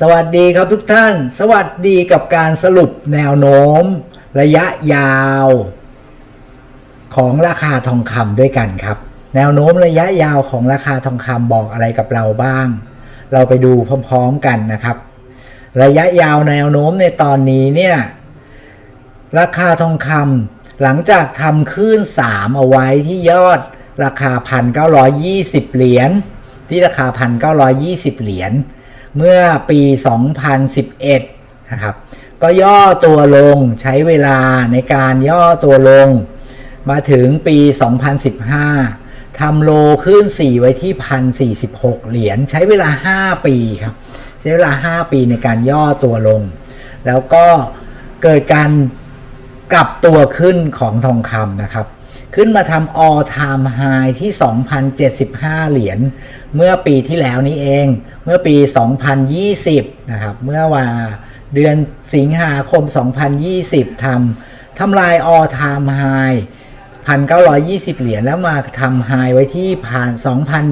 สวัสดีครับทุกท่าน สวัสดีกับการสรุปแนวโน้ม ระยะยาว ของราคาทองคำด้วยกันครับ แนวโน้มระยะยาวของราคาทองคำบอกอะไรกับเราบ้าง เราไปดูพร้อมๆกันนะครับ ระยะยาวแนวโน้มในตอนนี้เนี่ยราคาทองคำหลังจากทำขึ้น3เอาไว้ที่ยอดราคา 1,920 เหรียญที่ราคา 1,920 เหรียญ เมื่อปี 2011 นะครับ ก็ย่อตัวลงใช้เวลาในการย่อตัวลง มาถึงปี 2015 ทำโลขึ้น 4 ไว้ที่ 1,046 เหรียญใช้เวลา 5 ปีครับ ใช้เวลา 5 ปีในการย่อตัวลง แล้วก็เกิดการกลับตัวขึ้นของทองคำนะครับ ขึ้นมาทำ all time high ที่ 2,075 เหรียญ เมื่อปีที่แล้วนี้เอง เมื่อปี 2020 นะครับ เมื่อว่าเดือนสิงหาคม 2020 ทำทำลาย all time high 1,920 เหรียญ แล้วมาทำ high ไว้ที่พัน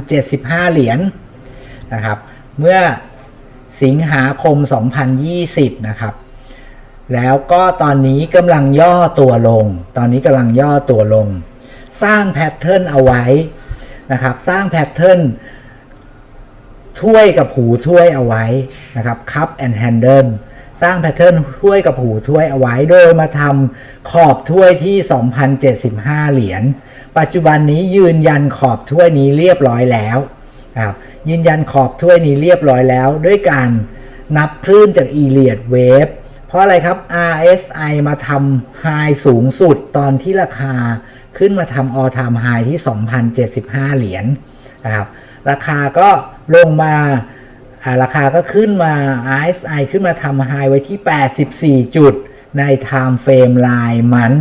2,075 เหรียญนะครับ เมื่อสิงหาคม 2020 นะครับ แล้วก็ตอนนี้กำลังย่อตัวลง ตอนนี้กำลังย่อตัวลง สร้างแพทเทิร์นเอาไว้นะครับ สร้างแพทเทิร์นถ้วยกับหูถ้วยเอาไว้นะครับ cup and handle สร้างแพทเทิร์นถ้วยกับหูถ้วยเอาไว้ โดยมาทำขอบถ้วยที่ 2,075 เหรียญ ปัจจุบันนี้ยืนยันขอบถ้วยนี้เรียบร้อยแล้วนะครับยืนยันขอบถ้วยนี้เรียบร้อยแล้ว ด้วยการนับคลื่นจาก e l i o t Wave เพราะอะไรครับ RSI มาทำไฮสูงสุดตอนที่ราคา ขึ้นมาทำ all time high ที่ 2,075 เหรียญนะครับ ราคาก็ลงมาราคาก็ขึ้นมา RSI ขึ้นมาทำไฮไว้ที่ 84 จุดใน time frame รายมัน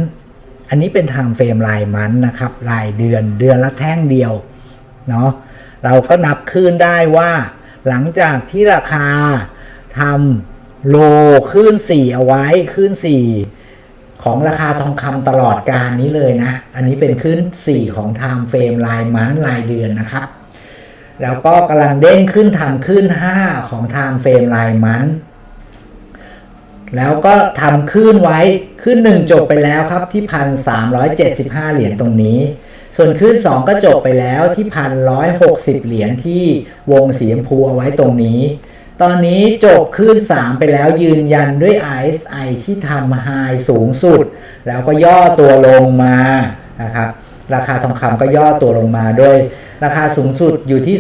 อันนี้เป็น time frame รายมันนะครับ รายเดือนเดือนละแท่งเดียวเนาะเราก็นับขึ้นได้ว่า หลังจากที่ราคาทำโลขึ้น 4 เอาไว้ขึ้น 4 ของราคาทองคำตลอดการนี้เลยนะ อันนี้เป็นขึ้น 4 ของ time frame รายมันรายเดือนนะครับ แล้วก็กำลังเด้งขึ้นทำขึ้น 5 ของ time frame รายมันแล้วก็ทำขึ้นไว้ขึ้น 1 จบไปแล้วครับที่ 1,375 เหรียญตรงนี้ ส่วนขึ้น 2 ก็จบไปแล้วที่ 1,160 เหรียญที่วงสีชมพูเอาไว้ตรงนี้ ตอนนี้จบขึ้น 3 ไปแล้วยืนยันด้วย RSI ที่ทำไฮสูงสุด แล้วก็ย่อตัวลงมานะครับราคาทองคำก็ย่อตัวลงมาด้วย ราคาสูงสุดอยู่ที่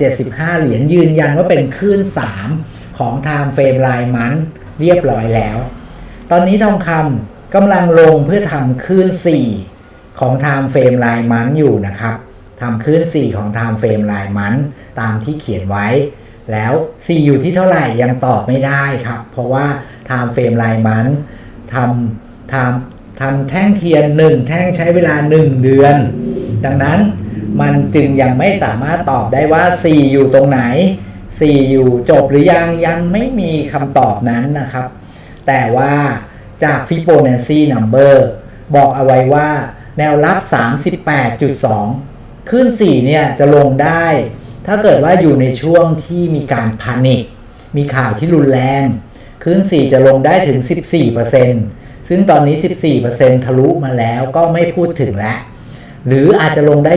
2,075 เหรียญยืนยันว่าเป็นคลื่น 3 ของ Time Frame รายมันเรียบร้อยแล้ว ตอนนี้ทองคำกำลังลงเพื่อทำคลื่น 4 ของ Time Frame รายมันอยู่นะครับทำคลื่น 4 ของ Time Frame รายมันตามที่เขียนไว้ แล้ว4อยู่ที่เท่าไหร่ยังตอบไม่ได้ครับ เพราะว่า Time Frame รายมันทำทำทำแท่งเทียน 1 แท่งใช้เวลา 1 เดือน ดังนั้นมันจึงยังไม่สามารถตอบได้ว่า4อยู่ตรงไหน4อยู่จบหรือยังยังไม่มีคำตอบนั้นนะครับ แต่ว่าจาก Fibonacci number บอกเอาไว้ว่าแนวรับ 38.2 ขึ้น 4 เนี่ยจะลงได้ ถ้าเกิดว่าอยู่ในช่วงที่มีการพานิคมีข่าวที่รุนแรงขึ้น 4 จะลงได้ถึง 14%ซึ่งตอนนี้ 14%ทะลุมาแล้วก็ไม่พูดถึงแล้ว หรืออาจจะลงได้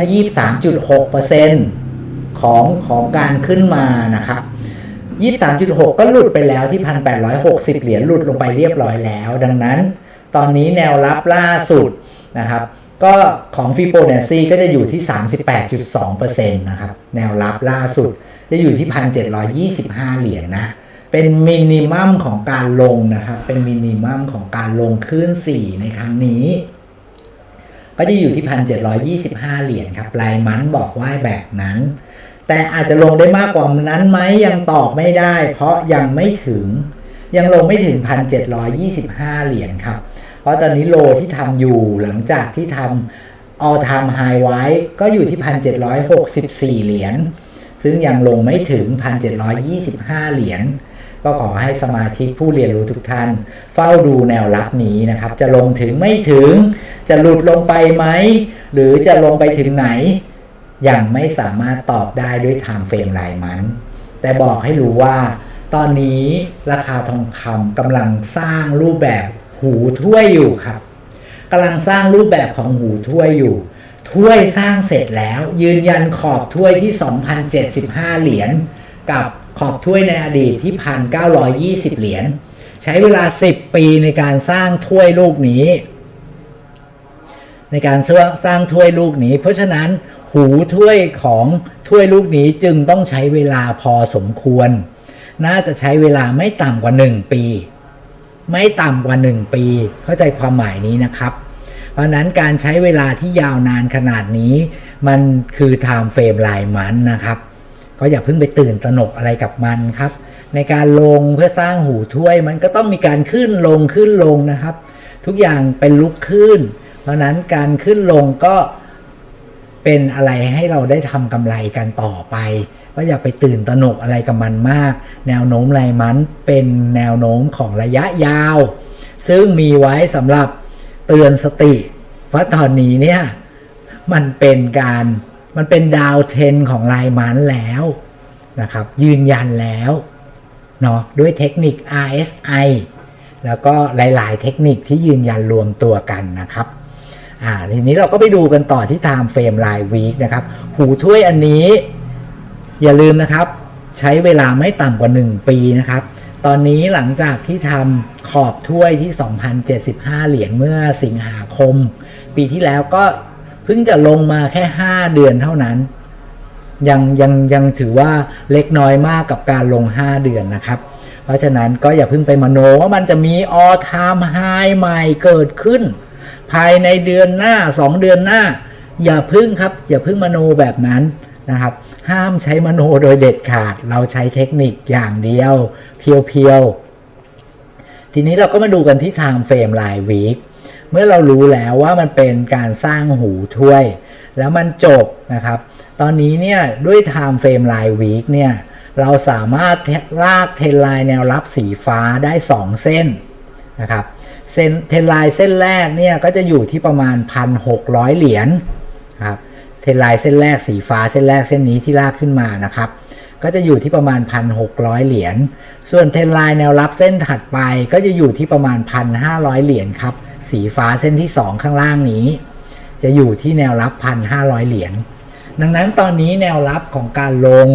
23.6%ของของการขึ้นมานะครับ23.6 ก็หลุดไปแล้วที่ 1,860 เหรียญหลุดลงไปเรียบร้อยแล้ว ดังนั้น ตอนนี้แนวรับล่าสุดนะครับ ก็ของฟิโบนัชซีก็จะอยู่ที่ 38.2%นะครับ แนวรับล่าสุดจะอยู่ที่ 1,725 เหรียญนะเป็นมินิมัมของการลงนะครับ เป็นมินิมัมของการลงขึ้น4 ในครั้งนี้ ก็จะอยู่ที่ 1,725 เหรียญครับรายมันบอกว่าแบบนั้น แต่อาจจะลงได้มากกว่านั้นไหมยังตอบไม่ได้ เพราะยังไม่ถึงยังลงไม่ถึง 1,725 เหรียญครับ เพราะตอนนี้โลที่ทำอยู่หลังจากที่ทำ all time high ไว้ก็อยู่ที่ 1,764 เหรียญ ซึ่งยังลงไม่ถึง 1,725 เหรียญ ก็ขอให้สมาชิกผู้เรียนรู้ทุกท่าน เฝ้าดูแนวรับนี้นะครับ จะลงถึงไม่ถึง จะหลุดลงไปไหม หรือจะลงไปถึงไหน ยังไม่สามารถตอบได้ด้วย time frame รายมัน แต่บอกให้รู้ว่าตอนนี้ราคาทองคำกำลังสร้างรูปแบบ หูถ้วยอยู่ครับกำลังสร้างรูปแบบของหูถ้วยอยู่ ถ้วยสร้างเสร็จแล้ว ยืนยันขอบถ้วยที่ 2,075 เหรียญกับขอบถ้วยในอดีตที่ 1,920 เหรียญใช้เวลา 10 ปีในการสร้างถ้วยลูกนี้ ในการสร้างสร้างถ้วยลูกนี้ เพราะฉะนั้นหูถ้วยของถ้วยลูกนี้จึงต้องใช้เวลาพอสมควร น่าจะใช้เวลาไม่ต่ำกว่า 1 ปี ไม่ต่ำกว่า 1 ปี เข้าใจความหมายนี้นะครับ เพราะนั้นการใช้เวลาที่ยาวนานขนาดนี้ มันคือไทม์เฟรมรายมันนะครับ ก็อย่าเพิ่งไปตื่นตระหนกอะไรกับมันครับ ในการลงเพื่อสร้างหูถ้วยมันก็ต้องมีการขึ้นลงขึ้นลงนะครับ ทุกอย่างเป็นลุกขึ้น เพราะนั้นการขึ้นลงก็เป็นอะไรให้เราได้ทำกำไรกันต่อไป ก็อย่าไปตื่นตระหนกอะไรกับมันมาก แนวโน้มรายมันเป็นแนวโน้มของระยะยาว ซึ่งมีไว้สำหรับเตือนสติว่าตอนนี้เนี่ยมันเป็นการมันเป็นดาวเทนของลายมันแล้วนะครับ ยืนยันแล้วเนาะด้วยเทคนิค RSI แล้วก็หลาย ๆ เทคนิคที่ยืนยันรวมตัวกันนะครับอ่าทีนี้เราก็ไปดูกันต่อที่ Time Frame ราย Week นะครับ หูถ้วยอันนี้ อย่าลืมนะครับ ใช้เวลาไม่ต่ำกว่า 1 ปีนะครับ ตอนนี้หลังจากที่ทำขอบถ้วยที่ 2,075 เหรียญเมื่อสิงหาคม ปีที่แล้วก็เพิ่งจะลงมาแค่ 5 เดือนเท่านั้น ยังยังยังถือว่าเล็กน้อยมากกับการลง 5 เดือนนะครับ เพราะฉะนั้นก็อย่าเพิ่งไปมโนว่ามันจะมี all time high ใหม่เกิดขึ้น ภายในเดือนหน้า 2 เดือนหน้า อย่าพึ่งครับ อย่าพึ่งมโนแบบนั้นนะครับ ห้ามใช้มโนโดยเด็ดขาด เราใช้เทคนิคอย่างเดียว เพียวๆ ทีนี้เราก็มาดูกันที่ทางเฟรมรายวีคเมื่อเรารู้แล้วว่ามันเป็นการสร้างหูถ้วย แล้วมันจบนะครับ ตอนนี้เนี่ยด้วย time frame ราย week เนี่ยเราสามารถลากเทรนไลน์แนวรับสีฟ้าได้ 2 เส้นนะครับเส้นเทรนไลน์เส้นแรกเนี่ยก็จะอยู่ที่ประมาณ 1,600 เหรียญครับ เทนไลน์เส้นแรกสีฟ้าเส้นแรกเส้นนี้ที่ลากขึ้นมานะครับ ก็จะอยู่ที่ประมาณ 1,600 เหรียญ ส่วนเทนไลน์แนวรับเส้นถัดไปก็จะอยู่ที่ประมาณ 1,500 เหรียญครับ สีฟ้าเส้นที่ 2 ข้างล่างนี้ จะอยู่ที่แนวรับ 1,500 เหรียญ ดังนั้นตอนนี้แนวรับของการลง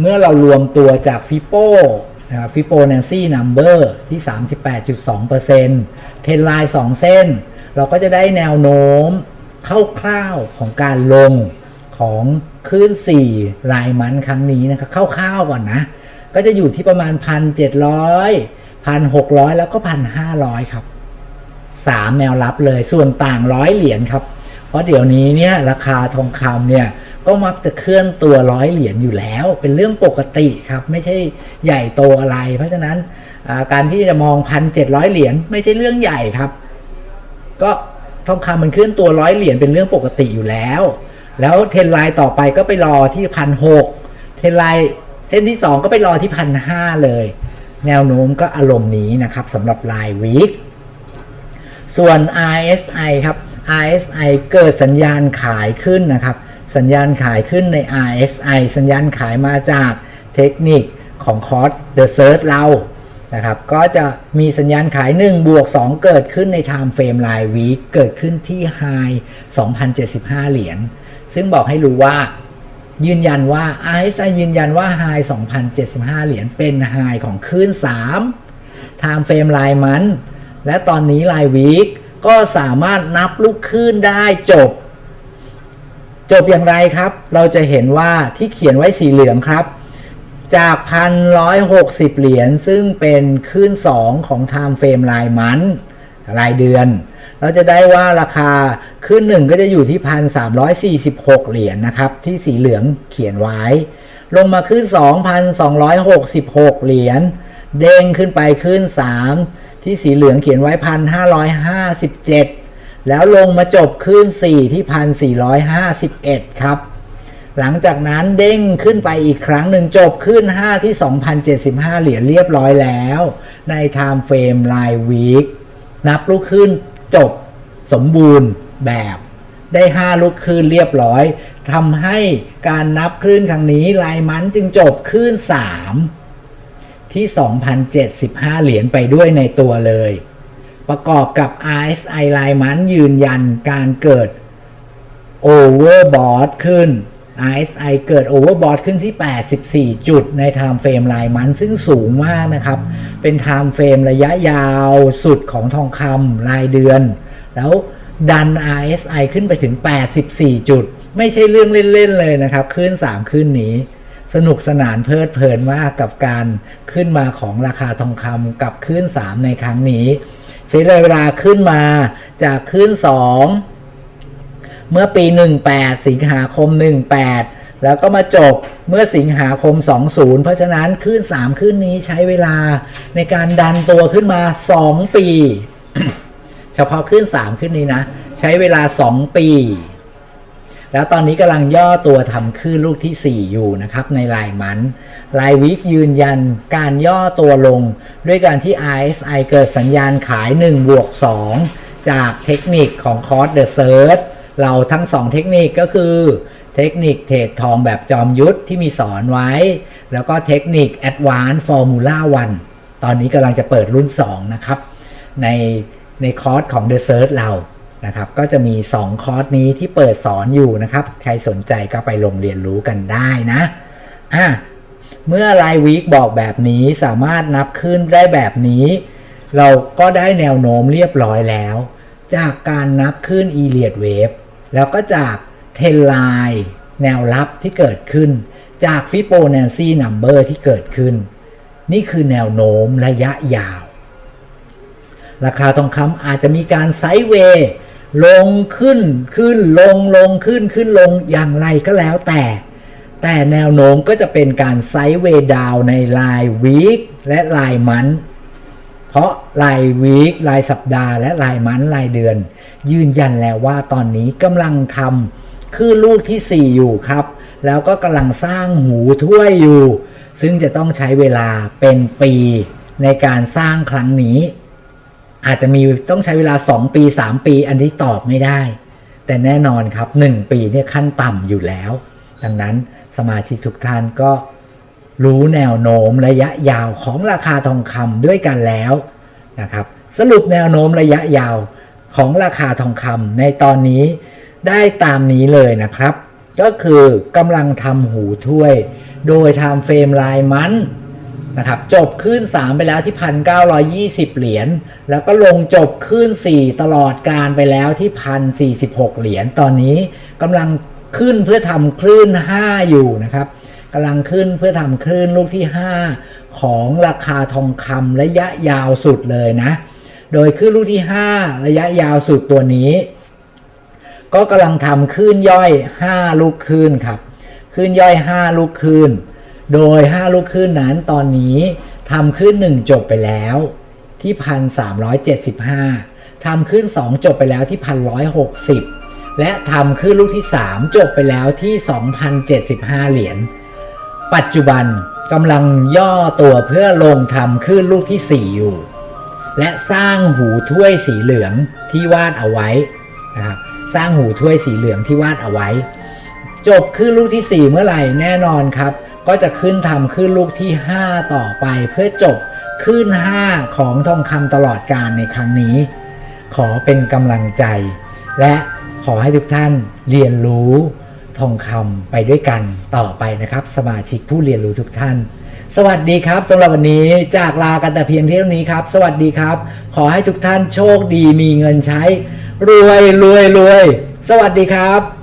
เมื่อเรารวมตัวจากฟิโปนะครับฟิโปนันซี่นัมเบอร์ที่ 38.2%เทนไลน์2 เส้น เราก็จะได้แนวโน้ม คร่าวๆของการลงของคลื่น4ลายมันครั้งนี้นะครับคร่าวๆก่อนนะ ก็จะอยู่ที่ประมาณ 1,700 1,600 แล้วก็ 1,500 ครับสามแนวรับเลยส่วนต่างร้อยเหรียญครับ เพราะเดี๋ยวนี้เนี่ยราคาทองคำเนี่ยก็มักจะเคลื่อนตัวร้อยเหรียญอยู่แล้ว เป็นเรื่องปกติครับ ไม่ใช่ใหญ่โตอะไร เพราะฉะนั้นการที่จะมองพันเจ็ดร้อยเหรียญไม่ใช่เรื่องใหญ่ครับ ก็ ทองคำมันเคลื่อนตัวร้อยเหรียญเป็นเรื่องปกติอยู่แล้ว แล้วเทรนไลน์ต่อไปก็ไปรอที่พันหกเทรนไลน์เส้นที่สองก็ไปรอที่พันห้าเลย แนวโน้มก็อารมณ์นี้นะครับสำหรับรายวีคส่วน RSI ครับ RSI เกิดสัญญาณขายขึ้นนะครับ สัญญาณขายขึ้นใน RSI สัญญาณขายมาจากเทคนิคของคอร์ส The Search เรา นะครับ ก็จะมีสัญญาณขาย 1 บวก 2 เกิดขึ้นใน Time Frame ราย Week เกิดขึ้นที่ High 2,075 เหรียญ ซึ่งบอกให้รู้ว่ายืนยันว่า RSI ยืนยันว่า High 2,075 เหรียญเป็น High ของคลื่น3 Time Frame รายมัน และตอนนี้รายวีคก็สามารถนับลูกคลื่นได้จบ จบอย่างไรครับ เราจะเห็นว่าที่เขียนไว้สีเหลืองครับ จากพันร้อยหกสิบเหรียญซึ่งเป็นคลื่นสองของ Time Frame รายมันรายเดือน เราจะได้ว่าราคาขึ้นหนึ่งก็จะอยู่ที่พันสามร้อยสี่สิบหกเหรียญนะครับ ที่สีเหลืองเขียนไว้ ลงมาขึ้นสองพันสองร้อยหกสิบหกเหรียญเด้งขึ้นไปขึ้นสามที่สีเหลืองเขียนไว้พันห้าร้อยห้าสิบเจ็ดแล้วลงมาจบขึ้นสี่ที่พันสี่ร้อยห้าสิบเอ็ดครับ หลังจากนั้นเด้งขึ้นไปอีกครั้งหนึ่งจบขึ้น 5 ที่ 2,075 เหรียญเรียบร้อยแล้ว ใน Time Frame รายวีคนับลูกขึ้นจบสมบูรณ์แบบได้ 5 ลูกคลื่นเรียบร้อยทำให้การนับคลื่นครั้งนี้ลายมันจึงจบคลื่น3ทที่ 2,075 เหรียญไปด้วยในตัวเลย ประกอบกับ RSI ลายมันยืนยันการเกิด Overbought ขึ้น RSI เกิด Overbought ขึ้นที่ 84 จุดใน Time Frame รายมันซึ่งสูงมากนะครับ เป็น Time Frame ระยะยาวสุดของทองคำรายเดือน แล้วดัน RSI ขึ้นไปถึง 84 จุด ไม่ใช่เรื่องเล่น ๆ เลยนะครับขึ้น 3 ขึ้นนี้ สนุกสนานเพลิดเพลินมากกับการขึ้นมาของราคาทองคำกับขึ้น 3 ในครั้งนี้ ใช้เวลาขึ้นมาจากขึ้น 2 เมื่อปี 18 สิงหาคม 18 แล้วก็มาจบเมื่อสิงหาคม 20 เพราะฉะนั้นขึ้น 3 ขึ้นนี้ใช้เวลาในการดันตัวขึ้นมา 2 ปี เฉพาะขึ้น 3 ขึ้นนี้นะ ใช้เวลา 2 ปี แล้วตอนนี้กำลังย่อตัวทำขึ้นลูกที่ 4 อยู่นะครับ ในลายมันลายวิกยืนยันการย่อตัวลง ด้วยการที่ RSI เกิดสัญญาณขาย 1 บวก 2 จากเทคนิคของคอร์สเดอะเซิร์ช เราทั้ง2เทคนิคก็คือ เทคนิคเทรดทองแบบจอมยุทธที่มีสอนไว้ แล้วก็เทคนิค Advanced Formula 1 ตอนนี้กำลังจะเปิดรุ่น 2 นะครับ ในในคอร์สของ The Search เรานะครับก็จะมี 2 คอร์สนี้ที่เปิดสอนอยู่นะครับ ใครสนใจก็ไปลงเรียนรู้กันได้นะอะเมื่อรายวีคบอกแบบนี้สามารถนับขึ้นได้แบบนี้ เราก็ได้แนวโน้มเรียบร้อยแล้ว จากการนับขึ้น e l i o t Wave แล้วก็จากเทนไลน์แนวรับที่เกิดขึ้น จาก Fibonacci Number ที่เกิดขึ้น นี่คือแนวโน้มระยะยาว ราคาทองคำอาจจะมีการไซด์เวย์ลงขึ้นขึ้นลงลงขึ้นขึ้นลงอย่างไรก็แล้วแต่ แต่แนวโน้มก็จะเป็นการไซด์เวย์ดาวในรายวีคและรายมันธ์ เพราะรายวีครายสัปดาห์ และรายมันรายเดือน ยืนยันแล้วว่าตอนนี้กำลังทำคือลูกที่ 4 อยู่ครับ แล้วก็กำลังสร้างหูถ้วยอยู่ ซึ่งจะต้องใช้เวลาเป็นปีในการสร้างครั้งนี้ อาจจะมีต้องใช้เวลา 2 ปี 3 ปี อันนี้ตอบไม่ได้ แต่แน่นอนครับ 1 ปีเนี่ยขั้นต่ำอยู่แล้ว ดังนั้นสมาชิกทุกท่านก็ รู้แนวโน้มระยะยาวของราคาทองคำด้วยกันแล้วนะครับสรุปแนวโน้มระยะยาวของราคาทองคำในตอนนี้ได้ตามนี้เลยนะครับ ก็คือกำลังทำหูถ้วย โดยทำเฟรมลายมันนะครับจบขึ้น 3 ไปแล้วที่ 1,920 เหรียญแล้วก็ลงจบขึ้น 4 ตลอดการไปแล้วที่ 1,046 เหรียญตอนนี้กำลังขึ้นเพื่อทำคลื่น 5 อยู่นะครับ กำลังขึ้นเพื่อทำคลื่นลูกที่ 5 ของราคาทองคำระยะยาวสุดเลยนะ โดยคลื่นลูกที่ 5 ระยะยาวสุดตัวนี้ ก็กำลังทำคลื่นย่อย 5 ลูกคลื่นครับคลื่นย่อย 5 ลูกคลื่น โดย 5 ลูกคลื่นนั้นตอนนี้ทำขึ้น1 จบไปแล้วที่ 1,375ทำขึ้น2 จบไปแล้วที่ 1,160 และทำขึ้นลูกที่ 3 จบไปแล้วที่ 2,075 เหรียญ ปัจจุบันกำลังย่อตัวเพื่อลงทำขึ้นลูกที่ 4 อยู่ และสร้างหูถ้วยสีเหลืองที่วาดเอาไว้นะครับสร้างหูถ้วยสีเหลืองที่วาดเอาไว้ จบขึ้นลูกที่ 4 เมื่อไหร่แน่นอนครับ ก็จะขึ้นทำขึ้นลูกที่ 5 ต่อไปเพื่อจบขึ้น5 ของทองคำตลอดการในครั้งนี้ ขอเป็นกำลังใจ และขอให้ทุกท่านเรียนรู้ ทองคำไปด้วยกันต่อไปนะครับ สมาชิกผู้เรียนรู้ทุกท่าน สวัสดีครับสำหรับวันนี้จากลากันแต่เพียงเท่านี้ครับ สวัสดีครับ ขอให้ทุกท่านโชคดีมีเงินใช้ รวยรวยรวย สวัสดีครับ